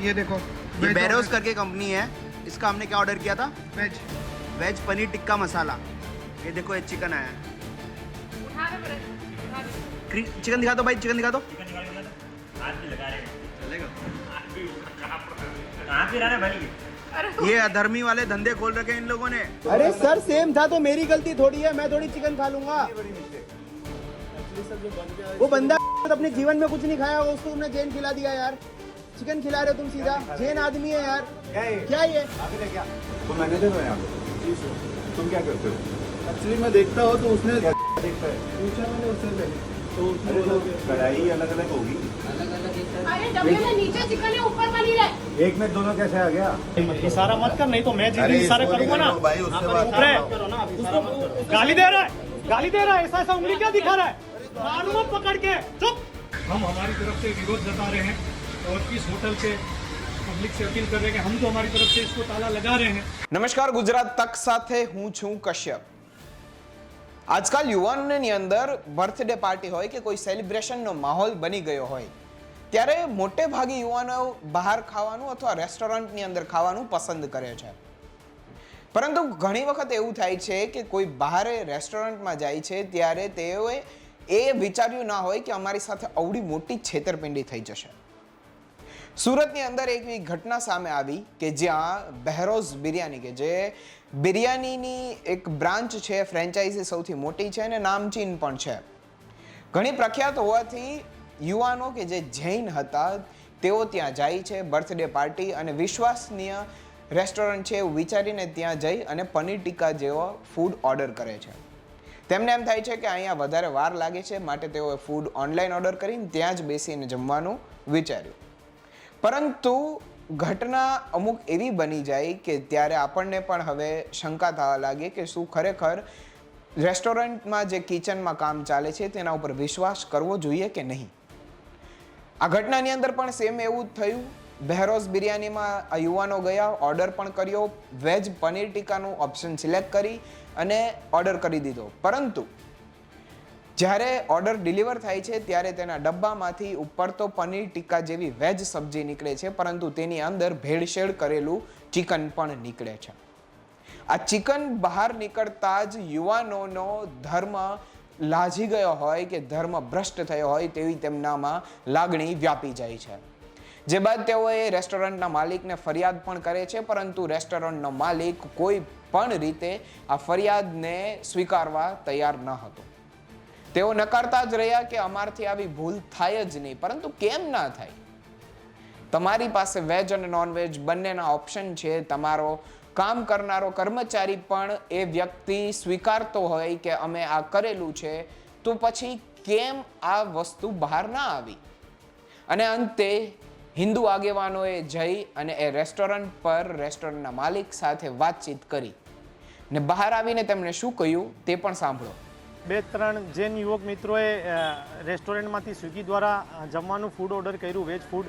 ये देखो ये बैरोस करके कंपनी है। इसका हमने क्या ऑर्डर किया था? वेज। वेज पनीर टिक्का मसाला। ये देखो ये चिकन आया। चिकन दिखा दो भाई चिकन दिखा दो। हाथ भी लगा रहे चलेगा। कहाँ पे रहना भाई? ये अधर्मी वाले धंधे खोल रखे इन लोगों ने। अरे सर सेम था तो मेरी गलती थोड़ी है मैं थोड़ी चिकन खा लूँगा। वो बंदा अपने जीवन में कुछ नहीं खाया उसको तुमने जैन खिला दिया यार। चिकन खिला रहे हो तुम सीधा? जैन आदमी है यार। क्या ये? तो मैनेजर हो यहाँ पे तुम क्या करते हो? एक्चुअली मैं देखता हूँ तो उसने देखता है। पूछा मैंने उससे पहले। तो तो कढ़ाई अलग अलग होगी। अरे डब्बे नीचे चिकन है ऊपर पनीर है एक में दोनों कैसे आ गया? इशारा मत कर नहीं तो मैं जिस दिन इशारे करूँगा ना उसको गाली दे रहा है गाली दे रहा है ऐसा ऐसा उंगली क्या दिखा रहा है? पकड़ के चुप। हम हमारी तरफ़ से विरोध जता रहे हैं। और इस होटल से પબ્લિક से अपील कर रहे हैं कि हम तो हमारी तरफ से इसको ताला लगा रहे हैं નમસ્કાર ગુજરાત તક સાથે હું છું કશ્યપ આજકાલ યુવાનોની અંદર બર્થડે પાર્ટી હોય કે કોઈ સેલિબ્રેશનનો માહોલ બની ગયો હોય ત્યારે મોટે ભાગે યુવાનો બહાર ખાવાનું અથવા રેસ્ટોરન્ટની અંદર ખાવાનું પસંદ કરે છે પરંતુ ઘણી વખત એવું થાય છે કે કોઈ બહારે રેસ્ટોરન્ટમાં જાય છે ત્યારે તેઓએ એ વિચાર્યું ના હોય કે અમારી સાથે અવડી મોટી છેતરપિંડી થઈ જશે સુરતની અંદર એક એવી ઘટના સામે આવી કે જ્યાં બહેરોઝ બિરયાની કે જે બિરયાનીની એક બ્રાન્ચ છે ફ્રેન્ચાઇઝી સૌથી મોટી છે અને નામચીન પણ છે. ઘણી પ્રખ્યાત હોવાથી યુવાનો કે જે જૈન હતા, તેઓ ત્યાં જાય છે બર્થડે પાર્ટી અને વિશ્વસનીય રેસ્ટોરન્ટ છે એવું વિચારીને ત્યાં જઈ અને પનીર ટીકા જેવો ફૂડ ઓર્ડર કરે છે. તેમને એમ થાય છે કે અહીંયા વધારે વાર લાગે છે, માટે તેઓએ ફૂડ ઓનલાઈન ઓર્ડર કરીને ત્યાં જ બેસીને જમવાનું વિચાર્યું. પરંતુ ઘટના અમુક એવી બની જાય કે ત્યારે આપણને પણ હવે શંકા થવા લાગે કે શું ખરેખર રેસ્ટોરન્ટમાં જે કિચનમાં કામ ચાલે છે તેના ઉપર વિશ્વાસ કરવો જોઈએ કે નહીં? આ ઘટનાની અંદર પણ સેમ એવું જ થયું. બહેરોઝ બિરયાનીમાં આ યુવાનો ગયા, ઓર્ડર પણ કર્યો, વેજ પનીર ટીકાનું ઓપ્શન સિલેક્ટ કરી અને ઓર્ડર કરી દીધો. પરંતુ જ્યારે ઓર્ડર ડિલિવર થાય છે ત્યારે તેના ડબ્બામાંથી ઉપર તો પનીર ટીકા જેવી વેજ સબ્જી નીકળે છે, પરંતુ તેની અંદર ભેળસેળ કરેલું ચિકન પણ નીકળે છે. આ ચિકન બહાર નીકળતા જ યુવાનોનો ધર્મ લાજી ગયો હોય કે ધર્મ ભ્રષ્ટ થયો હોય તેવી તેમનામાં લાગણી વ્યાપી જાય છે. જે બાદ તેઓએ રેસ્ટોરન્ટના માલિકને ફરિયાદ પણ કરે છે, પરંતુ રેસ્ટોરન્ટનો માલિક કોઈ પણ રીતે આ ફરિયાદને સ્વીકારવા તૈયાર ન હતો. તેઓ નકારતા જ રહ્યા કે અમારથી આવી ભૂલ થાય જ નહીં, પરંતુ કેમ ના થાય? તમારી પાસે વેજ અને નોનવેજ બંનેના ઓપ્શન છે. તમારો કામ કરનારો કર્મચારી પણ એ વ્યક્તિ સ્વીકારતો હોય કે અમે આ કરેલું છે, તો પછી કેમ આ વસ્તુ બહાર ના આવી? અને અંતે, હિન્દુ આગેવાનોએ જઈ અને એ રેસ્ટોરન્ટ પર રેસ્ટોરન્ટના માલિક સાથે વાતચીત કરી. ને બહાર આવીને તેમણે શું કહ્યું તે પણ સાંભળો. બે ત્રણ જૈન યુવક મિત્રોએ રેસ્ટોરન્ટમાંથી સ્વિગી દ્વારા જમવાનું ફૂડ ઓર્ડર કર્યું વેજ ફૂડ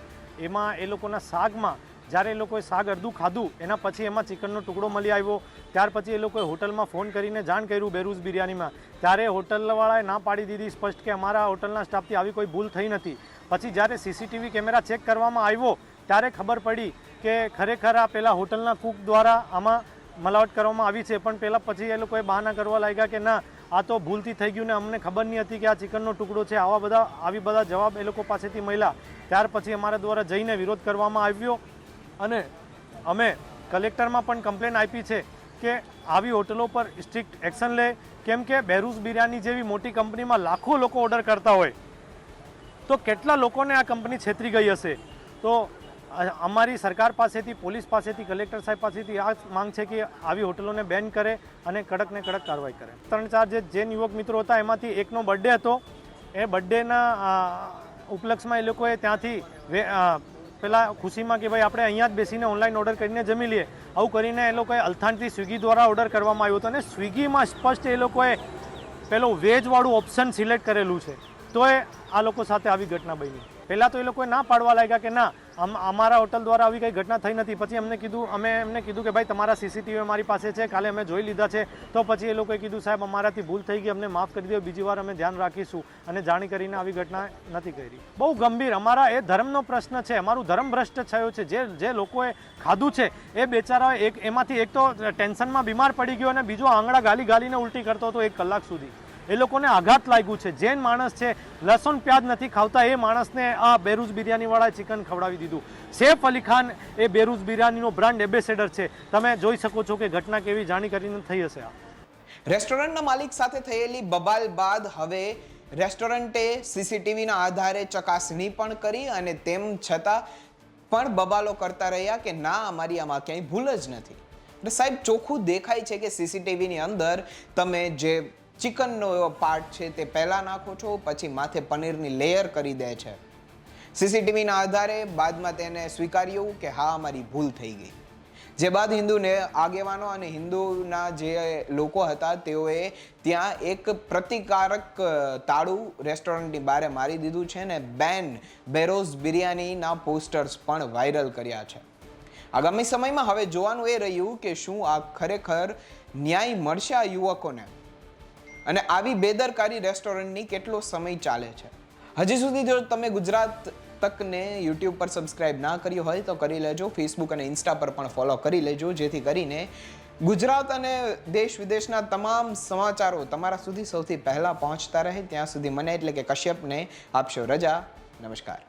એમાં એ લોકોના શાકમાં, જ્યારે એ લોકોએ શાક અડધું ખાધું, એના પછી એમાં ચિકનનો ટુકડો મળી આવ્યો. ત્યાર પછી એ લોકોએ હોટલમાં ફોન કરીને જાણ કર્યું બેરૂઝ બિરયાનીમાં. ત્યારે હોટલવાળાએ ના પાડી દીધી સ્પષ્ટ કે અમારા હોટલના સ્ટાફથી આવી કોઈ ભૂલ થઈ નથી. પછી જ્યારે સીસીટીવી કેમેરા ચેક કરવામાં આવ્યો, ત્યારે ખબર પડી કે ખરેખર આ પેલા હોટલના કુક દ્વારા આમાં મલાવટ કરવામાં આવી છે. પણ પહેલાં પછી એ લોકોએ બહાના કરવા લાગ્યા કે ના આ તો ભૂલથી થઈ ગયું ને અમને ખબર નહીં હતી કે આ ચિકનનો ટુકડો છે. આવા બધા આવી બધા જવાબ એ લોકો પાસેથી મળ્યા. ત્યાર પછી અમારા દ્વારા જઈને વિરોધ કરવામાં આવ્યો અને અમે કલેક્ટરમાં પણ કમ્પ્લેન આપી છે કે આવી હોટલો પર સ્ટ્રિક્ટ એક્શન લે. કેમ કે બેરૂસ બિરયાની જેવી મોટી કંપનીમાં લાખો લોકો ઓર્ડર કરતા હોય. તો કેટલા લોકોને આ કંપની છેતરી ગઈ હશે? તો અમારી સરકાર પાસેથી, પોલીસ પાસેથી, કલેક્ટર સાહેબ પાસેથી આ માંગ છે કે આવી હોટલોને બેન કરે અને કડક ને કડક કાર્યવાહી કરે. ત્રણ ચાર જે જૈન યુવક મિત્રો હતા, એમાંથી એકનો બર્થડે હતો. એ બર્થડેના ઉપલક્ષમાં એ લોકોએ ત્યાંથી પેલા ખુશીમાં કે ભાઈ આપણે અહીંયા જ બેસીને ઓનલાઈન ઓર્ડર કરીને જમી લઈએ. આવું કરીને એ લોકોએ અલથાણથી સ્વિગી દ્વારા ઓર્ડર કરવામાં આવ્યો હતો અને સ્વિગીમાં સ્પષ્ટ એ લોકોએ પેલો વેજવાળું ઓપ્શન સિલેક્ટ કરેલું છે. તો એ આ લોકો સાથે આવી ઘટના બની. પહેલાં તો એ લોકોએ ના પાડવા લાગ્યા કે ના અમ અમારા હોટલ દ્વારા આવી કંઈ ઘટના થઈ નથી. પછી અમને કીધું, અમે એમને કીધું કે ભાઈ તમારા સીસીટીવી અમારી પાસે છે, કાલે અમે જોઈ લીધા છે. તો પછી એ લોકોએ કીધું, સાહેબ, અમારાથી ભૂલ થઈ ગઈ, અમને માફ કરી દો બીજી વાર અમે ધ્યાન રાખીશું. અને જાણી કરીને આવી ઘટના નથી કરી. બહુ ગંભીર. અમારા એ ધર્મનો પ્રશ્ન છે, અમારું ધર્મ ભ્રષ્ટ થયો છે. જે જે લોકોએ ખાધું છે, એ બેચારા એક, એમાંથી એક તો ટેન્શનમાં બીમાર પડી ગયો અને બીજો આંગળા ગાલી ગાલીને ઉલટી કરતો હતો એક કલાક સુધી. એ લોકોને આઘાત લાગ્યું છે. જેન માણસ છે, લસણ પ્યાજ નથી ખાવતા, એ માણસને આ બેરૂઝ બિરયાનીવાળાએ ચિકન ખવડાવી દીધું. સેફ અલી ખાન એ બેરૂઝ બિરયાનીનો બ્રાન્ડ એમ્બેસેડર છે. તમે જોઈ શકો છો કે ઘટના કેવી જાણી કરીને થઈ હશે આ. રેસ્ટોરન્ટના માલિક સાથે થયેલી બબાલ બાદ હવે રેસ્ટોરન્ટે સીસીટીવીના આધારે ચકાસણી પણ કરી અને તેમ છતાં પણ બબાલો કરતા રહ્યા કે ના, અમારી આમાં ક્યાંય ભૂલ જ નથી. એટલે સાહેબ, ચોખ્ખું દેખાય છે કે સીસીટીવીની અંદર તમે જે ચિકનનો એવો પાર્ટ છે તે પહેલાં નાખો છો, પછી માથે પનીરની લેયર કરી દે છે. સીસીટીવીના આધારે બાદમાં તેને સ્વીકાર્યું કે હા અમારી ભૂલ થઈ ગઈ. જે બાદ હિન્દુને આગેવાનો અને હિન્દુના જે લોકો હતા, તેઓએ ત્યાં એક પ્રતિકારક તાળું રેસ્ટોરન્ટની બહારે મારી દીધું છે ને બેન બેરોઝ બિરયાનીના પોસ્ટર્સ પણ વાયરલ કર્યા છે. આગામી સમયમાં હવે જોવાનું એ રહ્યું કે શું આ ખરેખર ન્યાય મળશે આ યુવકોને? અને આવી બેદરકારી રેસ્ટોરન્ટની કેટલો સમય ચાલે છે? હજી સુધી જો તમે ગુજરાત તકને યુટ્યુબ પર સબસ્ક્રાઇબ ના કર્યું હોય તો કરી લેજો. ફેસબુક અને ઇન્સ્ટા પર પણ ફોલો કરી લેજો, જેથી કરીને ગુજરાત અને દેશ વિદેશના તમામ સમાચારો તમારા સુધી સૌથી પહેલાં પહોંચતા રહે. ત્યાં સુધી મને એટલે કે કશ્યપને આપશો રજા. નમસ્કાર.